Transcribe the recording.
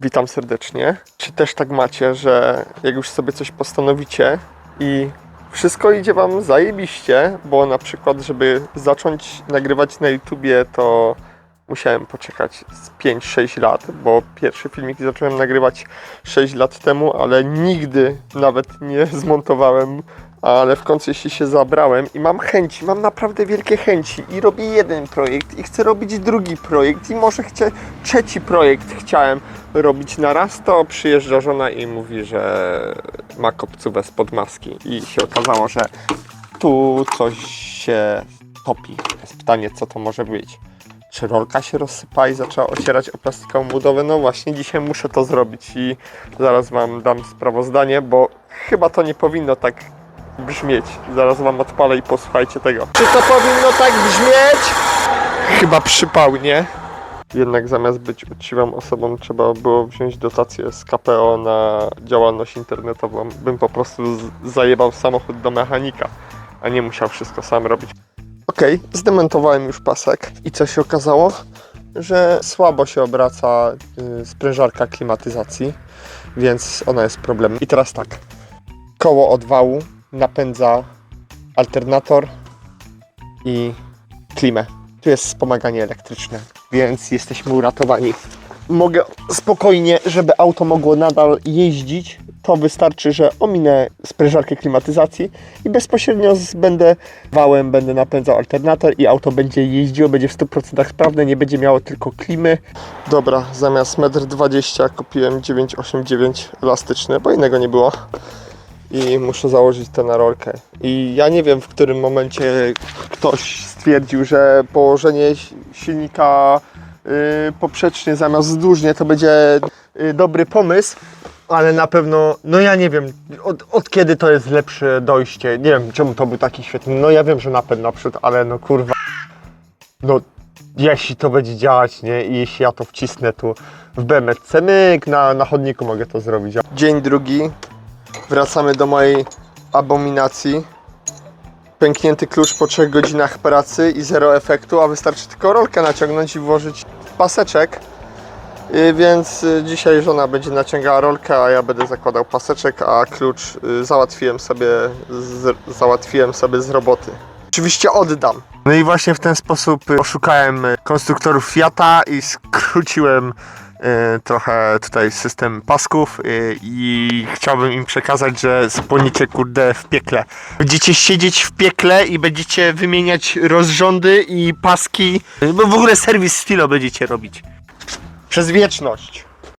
Witam serdecznie. Czy też tak macie, że jak już sobie coś postanowicie i wszystko idzie Wam zajebiście, bo na przykład, żeby zacząć nagrywać na YouTubie, to musiałem poczekać z 5-6 lat, bo pierwszy filmik zacząłem nagrywać 6 lat temu, ale nigdy nawet nie zmontowałem, ale w końcu jeśli się zabrałem i mam chęci, mam naprawdę wielkie chęci i robię jeden projekt i chcę robić drugi projekt i może chcę trzeci projekt chciałem robić na raz, to przyjeżdża żona i mówi, że ma kopcówę spod maski i się okazało, że tu coś się topi. Jest pytanie, co to może być. Czy rolka się rozsypała i zaczęła ocierać o plastikową budowę? No właśnie, dzisiaj muszę to zrobić i zaraz Wam dam sprawozdanie, bo chyba to nie powinno tak brzmieć. Zaraz Wam odpalę i posłuchajcie tego. Czy to powinno tak brzmieć? Chyba przypał, nie? Jednak zamiast być uczciwą osobą, trzeba było wziąć dotację z KPO na działalność internetową. Bym po prostu zajebał samochód do mechanika, a nie musiał wszystko sam robić. Okej, zdemontowałem już pasek i co się okazało? Że słabo się obraca y, sprężarka klimatyzacji, więc ona jest problemem. I teraz tak, koło odwału napędza alternator i klimę. Tu jest wspomaganie elektryczne, więc jesteśmy uratowani. Mogę spokojnie, żeby auto mogło nadal jeździć, to wystarczy, że ominę sprężarkę klimatyzacji i bezpośrednio będę wałem, będę napędzał alternator i auto będzie jeździło, będzie w 100% sprawne, nie będzie miało tylko klimy. Dobra, zamiast 1,20 m kupiłem 989 elastyczny, bo innego nie było i muszę założyć tę na rolkę. I ja nie wiem, w którym momencie ktoś stwierdził, że położenie si- silnika y, poprzecznie zamiast wzdłużnie to będzie y, dobry pomysł, ale na pewno, no ja nie wiem, od, od kiedy to jest lepsze dojście, nie wiem czemu to był taki świetny, no ja wiem, że napęd naprzód, ale no kurwa, no jeśli to będzie działać, nie, i jeśli ja to wcisnę tu w BMC, myk, na, na chodniku mogę to zrobić. Dzień drugi, Wracamy do mojej abominacji. Pęknięty klucz po 3 godzinach pracy i zero efektu, a wystarczy tylko rolkę naciągnąć i włożyć paseczek. Więc y, dzisiaj żona będzie naciągała rolkę, a ja będę zakładał paseczek, a klucz y, załatwiłem sobie z, załatwiłem sobie z roboty. Oczywiście oddam. No i właśnie w ten sposób y, oszukałem y, konstruktorów Fiata i skróciłem y, trochę tutaj system pasków i chciałbym im przekazać, że spłonicie kurde w piekle. Będziecie siedzieć w piekle i będziecie wymieniać rozrządy i paski, bo w ogóle serwis stilo będziecie robić. Przez wieczność.